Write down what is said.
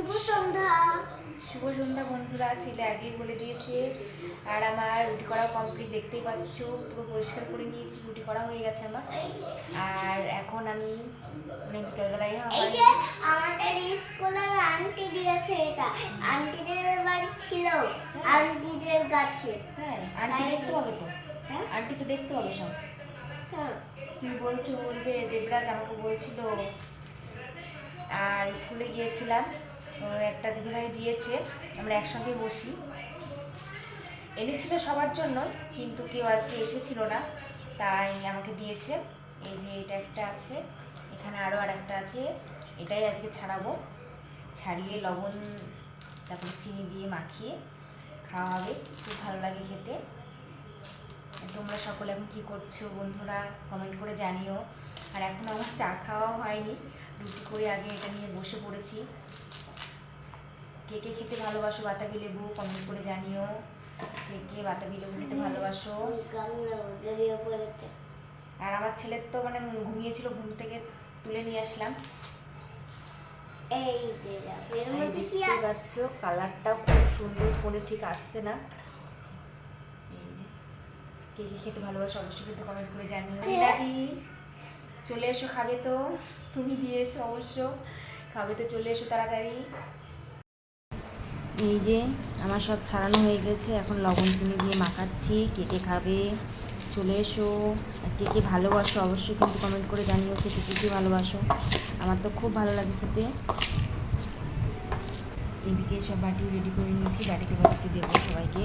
শুভ সন্ধ্যা। শুভ সন্ধ্যা বন্ধুরা ছেলে আগেই বলে দিয়েছে। আর আমার রুটি করা কমপ্লিট দেখতেই পাচ্ছ। পুরো পরিষ্কার করে নিয়েছি রুটি করা হয়ে গেছে আমার। আর এখন আমি মানে বিকেলবেলায় আমাদের স্কুলের আন্টি দিয়েছে এটা। আন্টিদের বাড়ি ছিল আন্টিদের গাছে। হ্যাঁ আন্টি দেখতে হবে তো। হ্যাঁ? আন্টি তো দেখতে হবে সব। হ্যাঁ। তুমি বলছো বলবে দেবরাজ আমাকে বলছিল। আর স্কুলে গিয়েছিলাম। একটা দিদিভাই দিয়েছে, আমরা একসঙ্গে বসি। এনেছিল সবার জন্যই, কিন্তু কেউ আজকে এসেছিল না, তাই আমাকে দিয়েছে। এই যে এটা একটা আছে, এখানে আরও আর একটা আছে, এটাই আজকে ছাড়াবো। ছাড়িয়ে লবণ, তারপরে চিনি দিয়ে মাখিয়ে খাওয়া হবে খুব ভালো লাগে খেতে। তোমরা সকলে এখন কী করছ বন্ধুরা কমেন্ট করে জানিও। আর এখন আমার চা খাওয়াও হয়নি, রুটি করে আগে এটা নিয়ে বসে পড়েছি। কে কে খেতে ভালোবাসো? বাতাবি লেবু কমেন্ট করে জানিও। কে কে বাতাবি লেবু খেতে ভালোবাসো? আর আমার ছেলের তো মানে ঘুমিয়েছিল ঘুম থেকে তুলে নিয়ে আসলাম। এই এর মধ্যে কি পাচ্ছ কালারটাও খুব সুন্দর ফোনে ঠিক আসছে না। কে কে খেতে ভালোবাসো অবশ্যই কিন্তু কমেন্ট করে জানিও। আছে। দাদি চলে এসো খাবে তো। তুমি দিয়েছ অবশ্য। খাবে তো চলে এসো তাড়াতাড়ি। এই যে আমার সব ছাড়ানো হয়ে গেছে, এখন লবণ চিনি দিয়ে মাখাচ্ছি কে কে খাবে। চলে এসো। কে কে ভালোবাসো অবশ্যই কিন্তু কমেন্ট করে জানিও খেতে কে কে ভালোবাসো। আমার তো খুব ভালো লাগে খেতে। এদিকে সব বাটি রেডি করে নিয়েছি, বাটিতে বাটিতে দেবো সবাইকে।